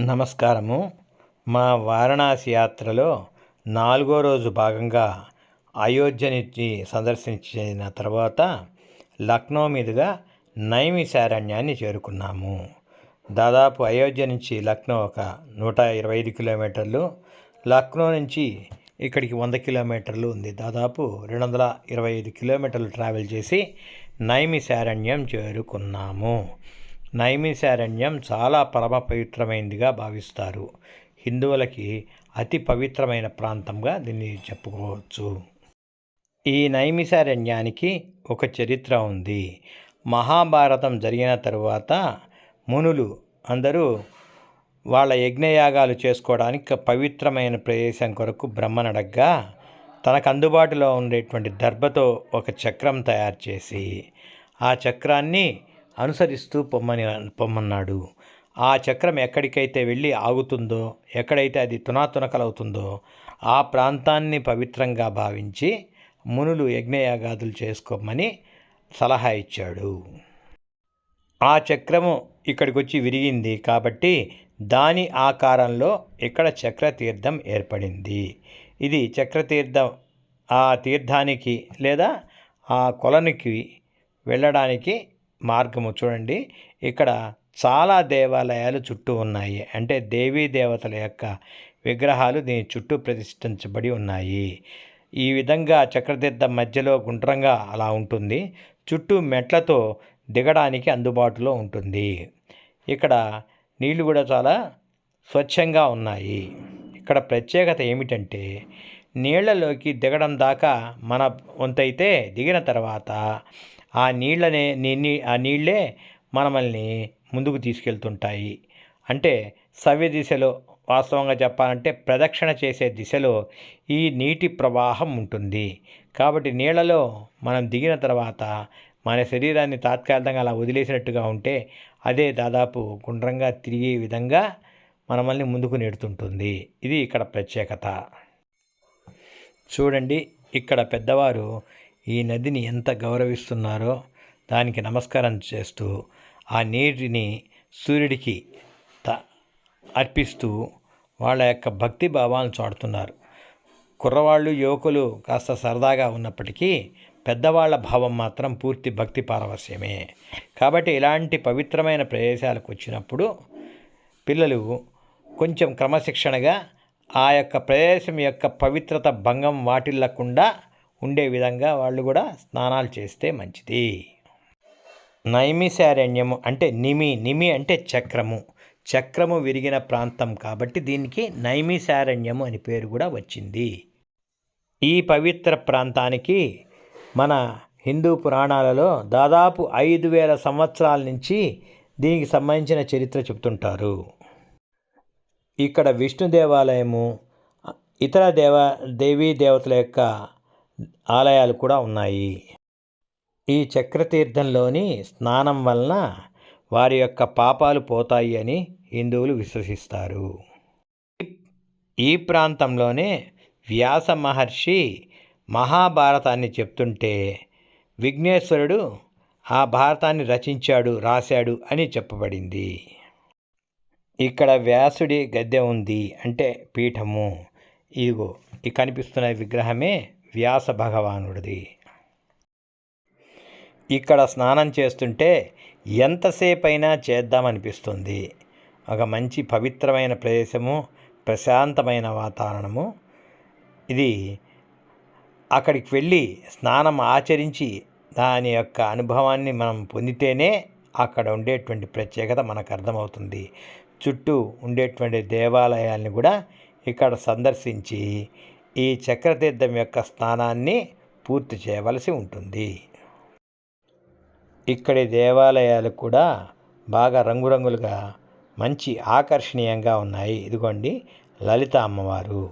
నమస్కారము. మా వారణాసి యాత్రలో నాలుగో రోజు భాగంగా అయోధ్యని సందర్శించిన తర్వాత లక్నో మీదుగా నైమిశారణ్యాన్ని చేరుకున్నాము. దాదాపు అయోధ్య నుంచి లక్నో ఒక నూట ఇరవై ఐదు కిలోమీటర్లు లక్నో నుంచి ఇక్కడికి వంద కిలోమీటర్లు ఉంది. దాదాపు రెండు వందల ఇరవై ఐదు కిలోమీటర్లు ట్రావెల్ చేసి నైమిశారణ్యం చేరుకున్నాము. నైమిశారణ్యం చాలా పరమ పవిత్రమైనదిగా భావిస్తారు. హిందువులకి అతి పవిత్రమైన ప్రాంతంగా దీన్ని చెప్పుకోవచ్చు. ఈ నైమిశారణ్యానికి ఒక చరిత్ర ఉంది. మహాభారతం జరిగిన తరువాత మునులు అందరూ వాళ్ళ యజ్ఞయాగాలు చేసుకోవడానికి పవిత్రమైన ప్రదేశం కొరకు బ్రహ్మనడగ్గా తనకు అందుబాటులో ఉండేటువంటి దర్భతో ఒక చక్రం తయారు చేసి ఆ చక్రాన్ని అనుసరిస్తూ పొమ్మని పొమ్మన్నాడు. ఆ చక్రం ఎక్కడికైతే వెళ్ళి ఆగుతుందో ఎక్కడైతే అది తునాతునకలవుతుందో ఆ ప్రాంతాన్ని పవిత్రంగా భావించి మునులు యజ్ఞయాగాదులు చేసుకోమని సలహా ఇచ్చాడు. ఆ చక్రము ఇక్కడికి వచ్చి విరిగింది కాబట్టి దాని ఆకారంలో ఇక్కడ చక్రతీర్థం ఏర్పడింది. ఇది చక్రతీర్థం ఆ తీర్థానికి లేదా ఆ కొలనికి వెళ్ళడానికి మార్గము చూడండి. ఇక్కడ చాలా దేవాలయాలు చుట్టూ ఉన్నాయి. అంటే దేవీ దేవతల యొక్క విగ్రహాలు దీని చుట్టూ ప్రతిష్ఠించబడి ఉన్నాయి. ఈ విధంగా చక్రతీర్థం మధ్యలో గుండ్రంగా అలా ఉంటుంది. చుట్టూ మెట్లతో దిగడానికి అందుబాటులో ఉంటుంది. ఇక్కడ నీళ్ళు కూడా చాలా స్వచ్ఛంగా ఉన్నాయి. ఇక్కడ ప్రత్యేకత ఏమిటంటే నీళ్ళలోకి దిగడం దాకా మన వంతైతే దిగిన తర్వాత ఆ నీళ్ళనే నీ ఆ నీళ్ళే మనల్ని ముందుకు తీసుకెళ్తుంటాయి. అంటే సవ్య దిశలో వాస్తవంగా చెప్పాలంటే ప్రదక్షిణ చేసే దిశలో ఈ నీటి ప్రవాహం ఉంటుంది. కాబట్టి నీళ్ళలో మనం దిగిన తర్వాత మన శరీరాన్ని తాత్కాలికంగా అలా వదిలేసినట్టుగా ఉంటే అదే దాదాపు గుండ్రంగా తిరిగే విధంగా మనమల్ని ముందుకు నెడుతుంటుంది. ఇది ఇక్కడ ప్రత్యేకత. చూడండి ఇక్కడ పెద్దవారు ఈ నదిని ఎంత గౌరవిస్తున్నారో దానికి నమస్కారం చేస్తూ ఆ నీటిని సూర్యుడికి త అర్పిస్తూ వాళ్ళ యొక్క భక్తి భావాలను చాటుతున్నారు. కుర్రవాళ్ళు యువకులు కాస్త సరదాగా ఉన్నప్పటికీ పెద్దవాళ్ళ భావం మాత్రం పూర్తి భక్తి పారవస్యమే కాబట్టి ఇలాంటి పవిత్రమైన ప్రదేశాలకు వచ్చినప్పుడు పిల్లలు కొంచెం క్రమశిక్షణగా ఆ యొక్క ప్రదేశం యొక్క పవిత్రత భంగం వాటిల్లకుండా ఉండే విధంగా వాళ్ళు కూడా స్నానాలు చేస్తే మంచిది. నైమిశారణ్యము అంటే నిమి నిమి అంటే చక్రము. చక్రము విరిగిన ప్రాంతం కాబట్టి దీనికి నైమిశారణ్యము అని పేరు కూడా వచ్చింది. ఈ పవిత్ర ప్రాంతానికి మన హిందూ పురాణాలలో దాదాపు ఐదు వేల సంవత్సరాల నుంచి దీనికి సంబంధించిన చరిత్ర చెప్తుంటారు ఇక్కడ విష్ణు దేవాలయము ఇతర దేవ దేవీ దేవతల యొక్క ఆలయాలు కూడా ఉన్నాయి. ఈ చక్రతీర్థంలోని స్నానం వలన వారి యొక్క పాపాలు పోతాయి అని హిందువులు విశ్వసిస్తారు. ఈ ప్రాంతంలోనే వ్యాస మహర్షి మహాభారతాన్ని చెప్తుంటే విఘ్నేశ్వరుడు ఆ భారతాన్ని రచించాడు రాశాడు అని చెప్పబడింది. ఇక్కడ వ్యాసుడి గద్దె ఉంది అంటే పీఠము. ఇదిగో ఈ కనిపిస్తున్న విగ్రహమే వ్యాస భగవానుడిది. ఇక్కడ స్నానం చేస్తుంటే ఎంతసేపైనా చేద్దామనిపిస్తుంది. ఒక మంచి పవిత్రమైన ప్రదేశము ప్రశాంతమైన వాతావరణము. ఇది అక్కడికి వెళ్ళి స్నానం ఆచరించి దాని యొక్క అనుభవాన్ని మనం పొందితేనే అక్కడ ఉండేటువంటి ప్రత్యేకత మనకు అర్థమవుతుంది. చుట్టూ ఉండేటువంటి దేవాలయాల్ని కూడా ఇక్కడ సందర్శించి ఈ చక్రతీర్థం యొక్క స్నానాన్ని పూర్తి చేయవలసి ఉంటుంది. ఇక్కడి దేవాలయాలు కూడా బాగా రంగురంగులుగా మంచి ఆకర్షణీయంగా ఉన్నాయి. ఇదిగోండి లలిత అమ్మవారు.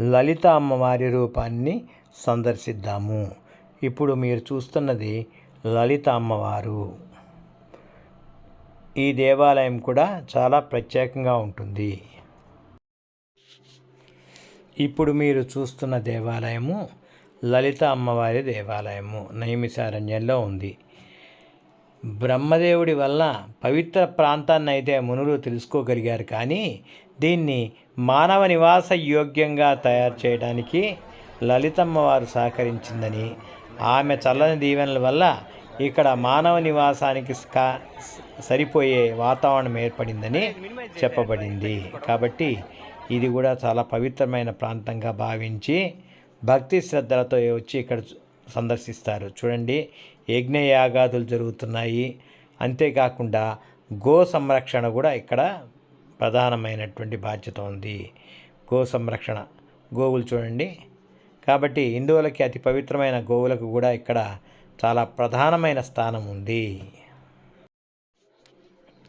లలిత అమ్మవారి రూపాన్ని సందర్శిద్దాము. ఇప్పుడు మీరు చూస్తున్నది లలిత అమ్మవారు. ఈ దేవాలయం కూడా చాలా ప్రత్యేకంగా ఉంటుంది. ఇప్పుడు మీరు చూస్తున్న దేవాలయము లలిత అమ్మవారి దేవాలయము నైమిసారణ్యంలో ఉంది. బ్రహ్మదేవుడి వల్ల పవిత్ర ప్రాంతాన్ని అయితే మునులు తెలుసుకోగలిగారు కానీ దీన్ని మానవ నివాస యోగ్యంగా తయారు చేయడానికి లలితమ్మ వారు సహకరించిందని ఆమె చల్లని దీవెనల వల్ల ఇక్కడ మానవ నివాసానికి సరిపోయే వాతావరణం ఏర్పడిందని చెప్పబడింది. కాబట్టి ఇది కూడా చాలా పవిత్రమైన ప్రాంతంగా భావించి భక్తి శ్రద్ధలతో వచ్చి ఇక్కడ సందర్శిస్తారు. చూడండి యజ్ఞయాగాదులు జరుగుతున్నాయి. అంతేకాకుండా గో సంరక్షణ కూడా ఇక్కడ ప్రధానమైనటువంటి బాధ్యత ఉంది. గో సంరక్షణ గోవులు చూడండి. కాబట్టి హిందువులకి అతి పవిత్రమైన గోవులకు కూడా ఇక్కడ చాలా ప్రధానమైన స్థానం ఉంది.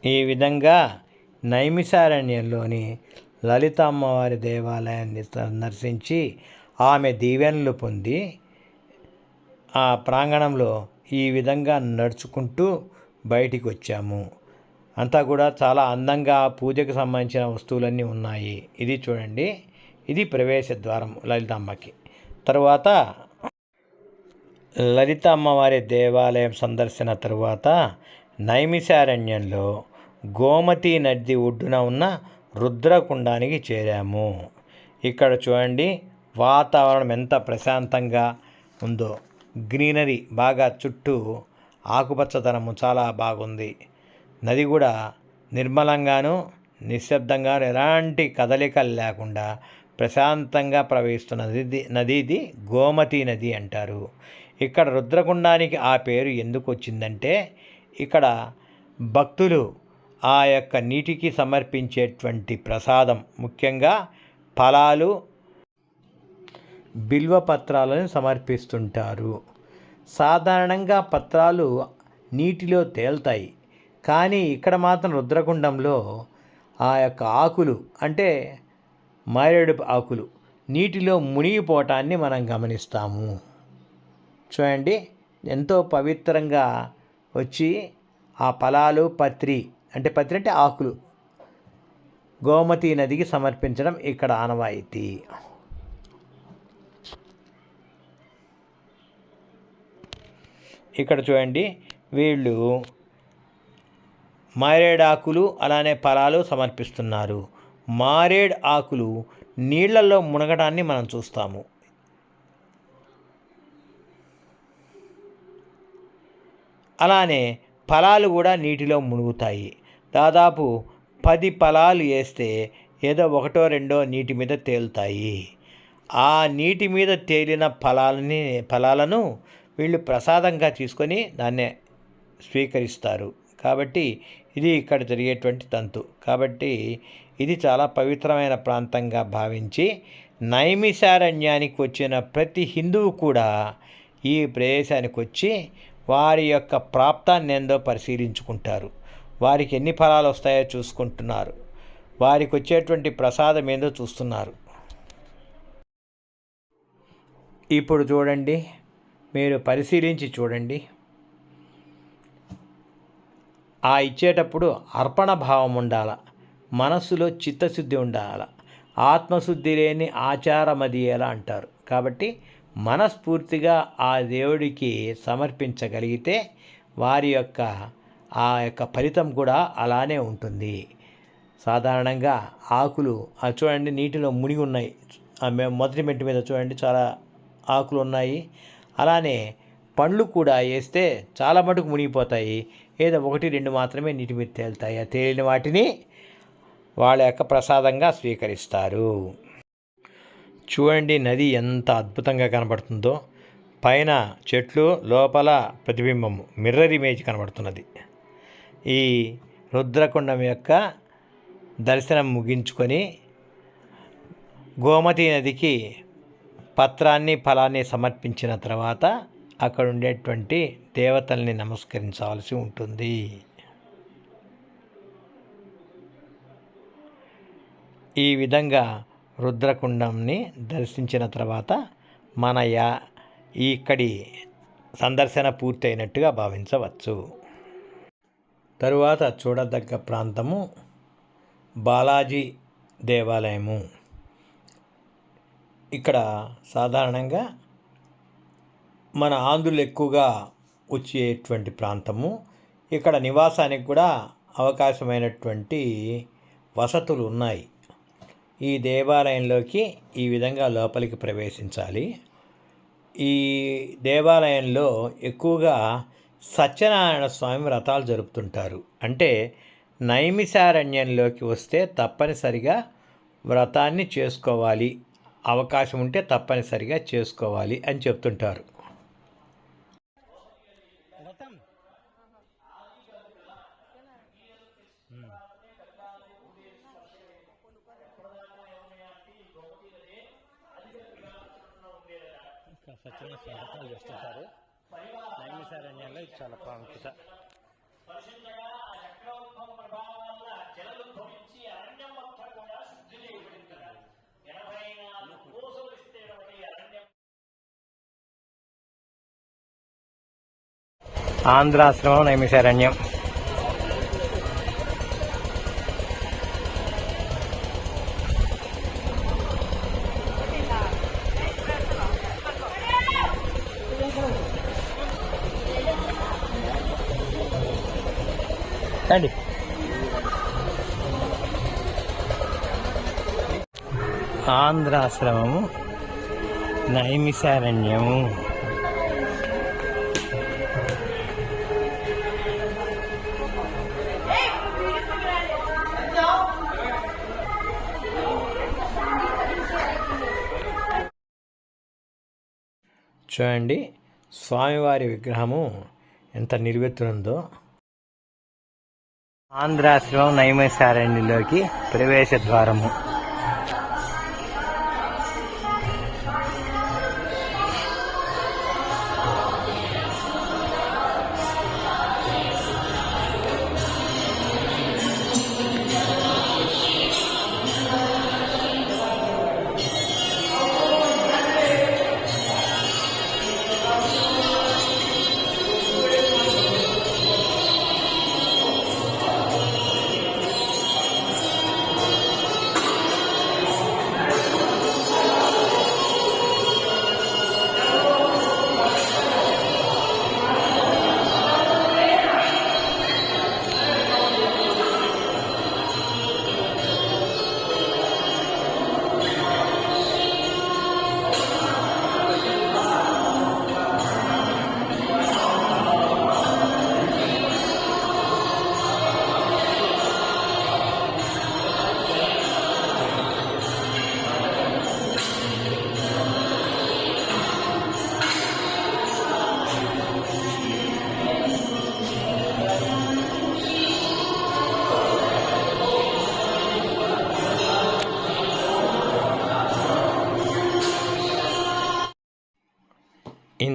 ఈ విధంగా నైమిసారణ్యంలోని లలిత అమ్మవారి దేవాలయాన్ని సందర్శించి ఆమె దీవెనలు పొంది ఆ ప్రాంగణంలో ఈ విధంగా నడుచుకుంటూ బయటికి వచ్చాము. అంతా కూడా చాలా అందంగా పూజకు సంబంధించిన వస్తువులన్నీ ఉన్నాయి. ఇది చూడండి. ఇది ప్రవేశ ద్వారం లలితమ్మకి. తరువాత లలిత అమ్మవారి దేవాలయం సందర్శన తరువాత నైమిషారణ్యంలో గోమతి నది ఒడ్డున ఉన్న రుద్రకుండానికి చేరాము. ఇక్కడ చూడండి వాతావరణం ఎంత ప్రశాంతంగా ఉందో. గ్రీనరీ బాగా చుట్టూ ఆకుపచ్చదనము చాలా బాగుంది. నది కూడా నిర్మలంగాను నిశ్శబ్దంగాను ఎలాంటి కదలికలు లేకుండా ప్రశాంతంగా ప్రవహిస్తున్న నది నది ఇది గోమతి నది అంటారు. ఇక్కడ రుద్రకుండానికి ఆ పేరు ఎందుకు వచ్చిందంటే ఇక్కడ భక్తులు ఆ యొక్క నీటికి సమర్పించేటువంటి ప్రసాదం. ముఖ్యంగా ఫలాలు బిల్వ పత్రాలను సమర్పిస్తుంటారు. సాధారణంగా పత్రాలు నీటిలో తేల్తాయి. కానీ ఇక్కడ మాత్రం రుద్రకుండంలో ఆ యొక్క ఆకులు అంటే మారేడు ఆకులు నీటిలో మునిగిపోవటాన్ని మనం గమనిస్తాము. చూడండి ఎంతో పవిత్రంగా వచ్చి ఆ ఫలాలు పత్రి అంటే పత్రి అంటే ఆకులు. గోమతి నదికి సమర్పించడం ఇక్కడ ఆనవాయితీ. ఇక్కడ చూడండి వీళ్ళు మారేడు ఆకులు అలానే ఫలాలు సమర్పిస్తున్నారు. మారేడు ఆకులు నీళ్ళలో మునగడాన్ని మనం చూస్తాము. అలానే ఫలాలు కూడా నీటిలో మునుగుతాయి. దాదాపు పది ఫలాలు వేస్తే ఏదో ఒకటో రెండో నీటి మీద తేలుతాయి. ఆ నీటి మీద తేలిన ఫలాలని ఫలాలను వీళ్ళు ప్రసాదంగా తీసుకొని దాన్నే స్వీకరిస్తారు. కాబట్టి ఇది ఇక్కడ జరిగేటువంటి తంతు. కాబట్టి ఇది చాలా పవిత్రమైన ప్రాంతంగా భావించి నైమిషారణ్యానికి వచ్చిన ప్రతి హిందువు కూడా ఈ ప్రదేశానికి వచ్చి వారి యొక్క ప్రాప్తాన్ని ఏందో పరిశీలించుకుంటారు. వారికి ఎన్ని ఫలాలు వస్తాయో చూసుకుంటున్నారు. వారికి వచ్చేటువంటి ప్రసాదం ఏందో చూస్తున్నారు. ఇప్పుడు చూడండి మీరు పరిశీలించి చూడండి. ఆ ఇచ్చేటప్పుడు అర్పణ భావం ఉండాల మనస్సులో చిత్తశుద్ధి ఉండాల ఆత్మశుద్ధి లేని ఆచారమదియేలా అంటారు. కాబట్టి మనస్ఫూర్తిగా ఆ దేవుడికి సమర్పించగలిగితే వారి యొక్క ఆ యొక్క ఫలితం కూడా అలానే ఉంటుంది. సాధారణంగా ఆకులు చూడండి నీటిలో మునిగి ఉన్నాయి. మొదటి మెట్టు మీద చూడండి చాలా ఆకులు ఉన్నాయి. అలానే పండ్లు కూడా వేస్తే చాలా మటుకు మునిగిపోతాయి. ఏదో ఒకటి రెండు మాత్రమే నీటి మీద తేలుతాయి. ఆ తేలిన వాటిని వాళ్ళ యొక్క ప్రసాదంగా స్వీకరిస్తారు. చూడండి నది ఎంత అద్భుతంగా కనబడుతుందో. పైన చెట్లు లోపల ప్రతిబింబము. మిర్రర్ ఇమేజ్ కనబడుతున్నది. ఈ రుద్రకుండం యొక్క దర్శనం ముగించుకొని గోమతి నదికి పత్రాన్ని ఫలాన్ని సమర్పించిన తర్వాత అక్కడ ఉండేటువంటి దేవతల్ని నమస్కరించాల్సి ఉంటుంది. ఈ విధంగా రుద్రకుండంని దర్శించిన తర్వాత మన యా ఇక్కడి సందర్శన పూర్తయినట్టుగా భావించవచ్చు. తరువాత చూడదగ్గ ప్రాంతము బాలాజీ దేవాలయము. ఇక్కడ సాధారణంగా మన ఆంధ్రులు ఎక్కువగా వచ్చేటువంటి ప్రాంతము. ఇక్కడ నివాసానికి కూడా అవకాశమైనటువంటి వసతులు ఉన్నాయి. ఈ దేవాలయంలోకి ఈ విధంగా లోపలికి ప్రవేశించాలి. ఈ దేవాలయంలో ఎక్కువగా సత్యనారాయణ స్వామి వ్రతాలు జరుపుతుంటారు. అంటే నైమిసారణ్యంలోకి వస్తే తప్పనిసరిగా వ్రతాన్ని చేసుకోవాలి. అవకాశం ఉంటే తప్పనిసరిగా చేసుకోవాలి అని చెప్తుంటారు సత్యనారాయణ వ్రతాలు చేస్తుంటారు నైమిసారణ్యంలో ఇది చాలా ప్రాముఖ్యత. ఆంధ్రాశ్రమం నైమిసారణ్యం రండి. ఆంధ్రాశ్రమము నైమిసారణ్యము. చూడండి స్వామివారి విగ్రహము ఎంత నిర్వెత్తునుందో. ఆంధ్రాశ్రమం నైమేశారణ్యలోకి ప్రవేశ ద్వారము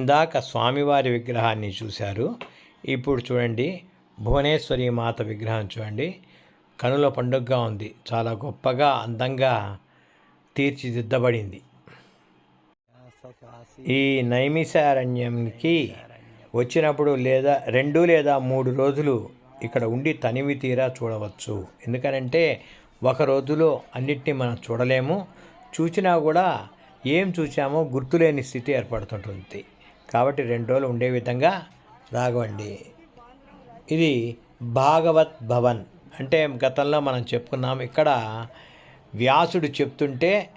ఇందాక స్వామివారి విగ్రహాన్ని చూశారు. ఇప్పుడు చూడండి భువనేశ్వరి మాత విగ్రహం చూడండి. కనుల పండుగగా ఉంది. చాలా గొప్పగా అందంగా తీర్చిదిద్దబడింది. ఈ నైమిసారణ్యంకి వచ్చినప్పుడు లేదా రెండు లేదా మూడు రోజులు ఇక్కడ ఉండి తనివి తీరా చూడవచ్చు. ఎందుకనంటే ఒక రోజులో అన్నిటినీ మనం చూడలేము. చూసినా కూడా ఏం చూసామో గుర్తులేని స్థితి ఏర్పడుతుంటుంది. కాబట్టి రెండు రోజులు ఉండే విధంగా రాగవండి. ఇది భాగవత్ భవన్. అంటే గతంలో మనం చెప్పుకున్నాం ఇక్కడ వ్యాసుడు చెప్తుంటే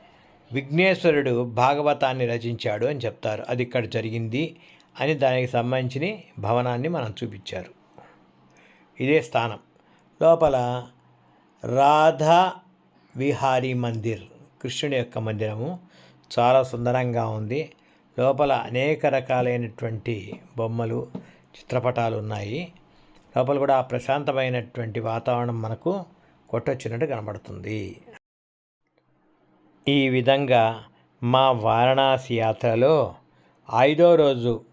విఘ్నేశ్వరుడు భాగవతాన్ని రచించాడు అని చెప్తారు. అది ఇక్కడ జరిగింది అని దానికి సంబంధించిన భవనాన్ని మనం చూపించారు. ఇదే స్థానం. లోపల రాధా విహారీ మందిర్ కృష్ణుడి యొక్క మందిరము. చాలా సుందరంగా ఉంది. లోపల అనేక రకాలైనటువంటి బొమ్మలు చిత్రపటాలు ఉన్నాయి. లోపల కూడా ప్రశాంతమైనటువంటి వాతావరణం మనకు కొట్టొచ్చినట్టు కనబడుతుంది. ఈ విధంగా మా వారణాసి యాత్రలో ఐదో రోజు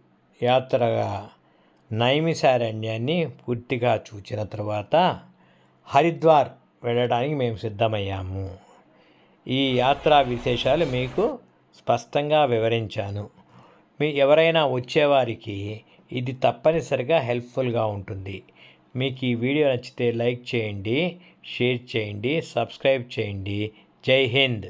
యాత్రగా నైమిసారణ్యాన్ని పూర్తిగా చూచిన తర్వాత హరిద్వార్ వెళ్ళడానికి మేము సిద్ధమయ్యాము. ఈ యాత్రా విశేషాలు మీకు స్పష్టంగా వివరించాను. మీ ఎవరైనా వచ్చేవారికి ఇది తప్పనిసరిగా హెల్ప్ఫుల్గా ఉంటుంది. మీకు ఈ వీడియో నచ్చితే లైక్ చేయండి షేర్ చేయండి సబ్స్క్రైబ్ చేయండి. జై హింద్.